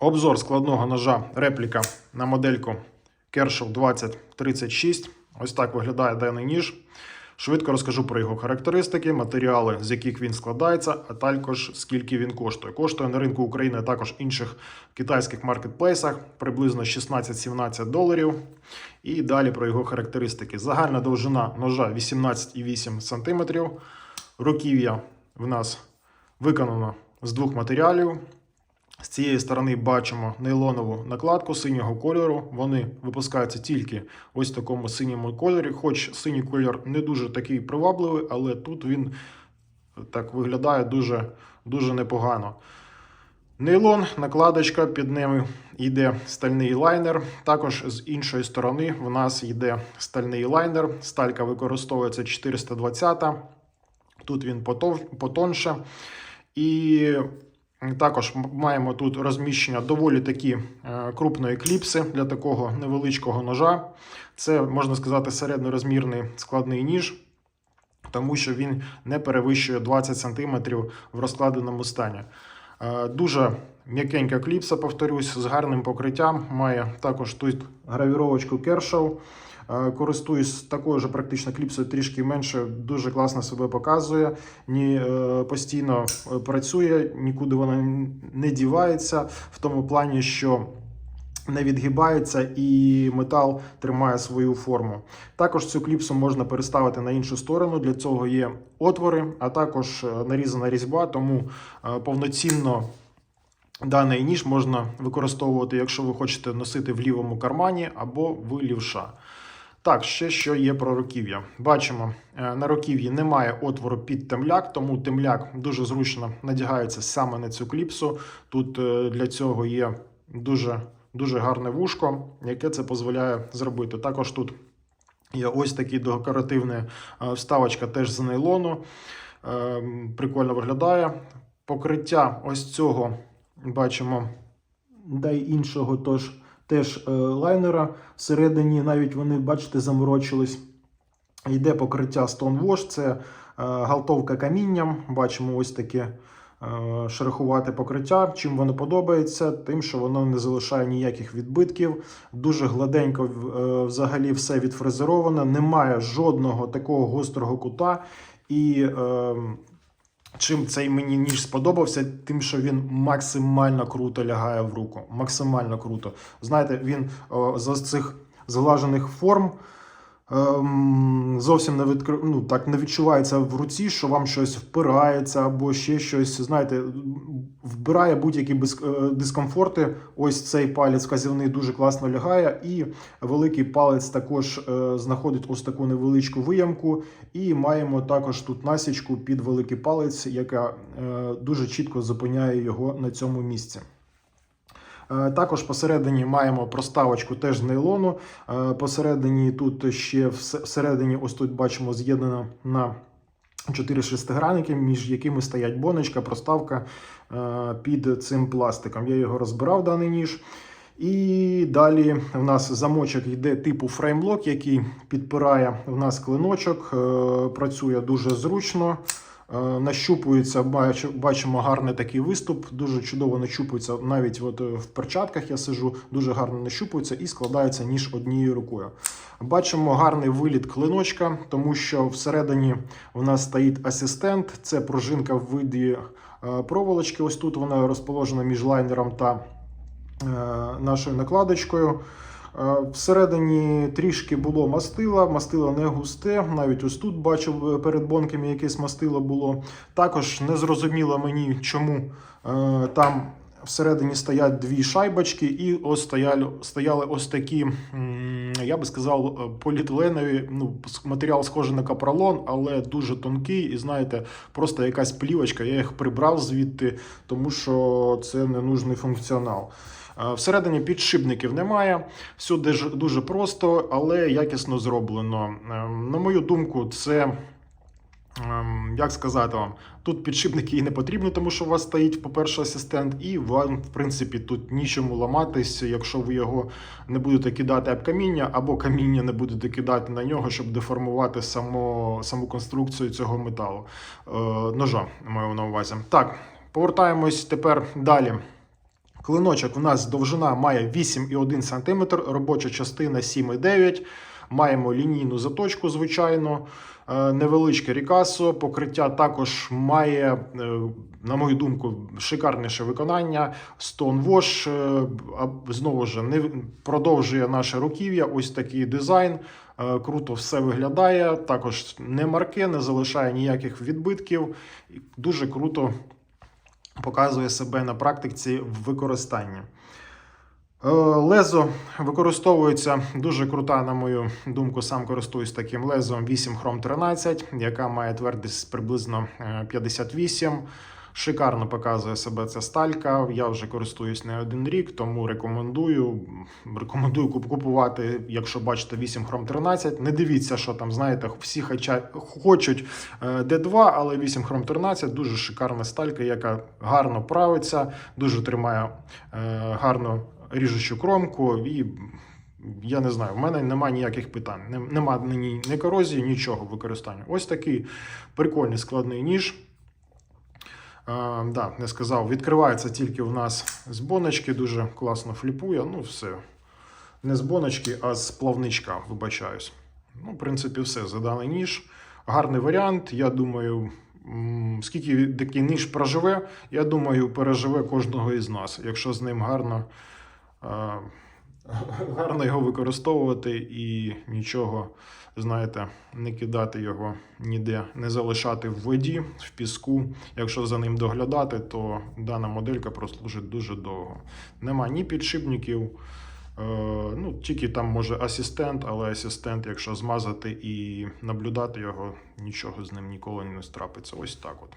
Обзор складного ножа репліка на модельку Kershaw 2036. Ось так виглядає даний ніж. Швидко розкажу про його характеристики, матеріали, з яких він складається, а також скільки він коштує. Коштує на ринку України, а також інших китайських маркетплейсах приблизно 16-17 доларів. І далі про його характеристики. Загальна довжина ножа 18,8 см. Руків'я в нас виконано з двох матеріалів. З цієї сторони бачимо нейлонову накладку синього кольору. Вони випускаються тільки ось в такому синьому кольорі. Хоч синій кольор не дуже такий привабливий, але тут він так виглядає дуже, дуже непогано. Нейлон, накладочка, під ними йде стальний лайнер. Також з іншої сторони в нас йде стальний лайнер. Сталька використовується 420. Тут він потонше. І також маємо тут розміщення доволі такі е, крупної кліпси для такого невеличкого ножа. Це, можна сказати, середньорозмірний складний ніж, тому що він не перевищує 20 см в розкладеному стані. Е, Дуже м'якенька кліпса, повторюсь, з гарним покриттям. Має також тут гравіровочку Kershaw. Е, Користуюсь такою ж практично кліпсою, трішки менше, дуже класно себе показує. Ні, е, постійно е, працює, нікуди вона не дівається, в тому плані, що не відгибається і метал тримає свою форму. Також цю кліпсу можна переставити на іншу сторону. Для цього є отвори, а також нарізана різьба, тому повноцінно. Даний ніж можна використовувати, якщо ви хочете носити в лівому кармані або в лівша. Так, ще що є про руків'я. Бачимо, е, на руків'ї немає отвору під темляк, тому темляк дуже зручно надягається саме на цю кліпсу. Тут е, для цього є дуже, дуже гарне вушко, яке це дозволяє зробити. Також тут є ось такі декоративна е, вставочка теж з нейлону. Е, Прикольно виглядає. Покриття ось цього бачимо, да й іншого тож, теж е, лайнера. Всередині навіть вони, бачите, заморочились. Йде покриття Stone Wash, це е, галтовка камінням. Бачимо ось таке е, покриття. Чим воно подобається? Тим, що воно не залишає ніяких відбитків. Дуже гладенько е, взагалі все відфрезеровано, немає жодного такого гострого кута. І е, чим цей мені ніж сподобався, тим, що він максимально круто лягає в руку. Максимально круто. Знаєте, він о, з цих зглажених форм. Ем, зовсім не відкр... ну, так не відчувається в руці, що вам щось впирається або ще щось. Знаєте, вбирає будь-які без... е, дискомфорти. Ось цей палець вказівний дуже класно лягає, і великий палець також е, знаходить ось таку невеличку виямку. І маємо також тут насічку під великий палець, яка е, дуже чітко зупиняє його на цьому місці. Е, Також посередині маємо проставочку теж з нейлону. Е, Посередині тут ще всередині, ось тут бачимо, з'єднано на 4 шестигранники, між якими стоять боночка, проставка е, під цим пластиком. Я його розбирав даний ніж. І далі в нас замочок йде типу фреймлок, який підпирає в нас клиночок, працює дуже зручно. Е, Нащупується, бачимо гарний такий виступ, дуже чудово нащупується. Навіть от е, в перчатках я сижу, дуже гарно нащупується і складається ніж однією рукою. Бачимо гарний виліт клиночка, тому що всередині у нас стоїть асистент. Це пружинка в виді е, проволочки. Ось тут вона розположена між лайнером та нашою накладочкою. Всередині трішки було мастила, мастило не густе. Навіть ось тут бачив е, перед бонками якесь мастило було. Також не зрозуміло мені, чому е, там всередині стоять дві шайбочки, і ось стояли, стояли ось такі, я би сказав, е, поліетиленові, ну, матеріал схожий на капролон, але дуже тонкий. І знаєте, просто якась плівочка. Я їх прибрав звідти, тому що це ненужний функціонал. Е, Всередині підшипників немає, все дуже, просто, але якісно зроблено. Е, На мою думку, це. Ем, Як сказати вам, тут підшипники і не потрібні, тому що у вас стоїть, по-перше, асистент, і вам, в принципі, тут нічому ламатись, якщо ви його не будете кидати об каміння, або каміння не будете кидати на нього, щоб деформувати само, саму конструкцію цього металу. Е, ножа, маю на увазі. Так, повертаємось тепер далі. Клиночок у нас довжина має 8,1 см, робоча частина 7,9 Маємо лінійну заточку, звичайно, е, невеличке рікасо. Покриття також має, е, на мою думку, шикарніше виконання. Stonewash, е, а- знову ж не продовжує наше руків'я. Ось такий дизайн. Е, Круто все виглядає. Також не марке, не залишає ніяких відбитків. Дуже круто показує себе на практиці в використанні. Е, Лезо використовується дуже крута, на мою думку, сам користуюсь таким лезом 8 Chrome 13, яка має твердість приблизно е, 58. Шикарно показує себе ця сталька. Я вже користуюсь не один рік, тому рекомендую. Рекомендую купувати, якщо бачите 8 Chrome 13. Не дивіться, що там, знаєте, всі хочуть е, D2, але 8 Chrome 13 дуже шикарна сталька, яка гарно правиться, дуже тримає е, гарно ріжучу кромку і. Я не знаю, в мене немає ніяких питань. Нема ні, ні корозії, нічого в використанні. Ось такий прикольний складний ніж. Е, да, не сказав, відкривається тільки в нас з боночки, дуже класно фліпує. Ну, все. Не з боночки, а з плавничка, вибачаюсь. Ну, в принципі, все. За даний ніж. Гарний варіант. Я думаю, скільки такий ніж проживе, я думаю, переживе кожного із нас, якщо з ним гарно, гарно його використовувати і нічого, знаєте, не кидати його ніде, не залишати в воді, в піску. Якщо за ним доглядати, то дана моделька прослужить дуже довго. Нема ні підшипників. Е, ну, тільки там може асистент, але асистент, якщо змазати і наблюдати його, нічого з ним ніколи не страпиться. Ось так от.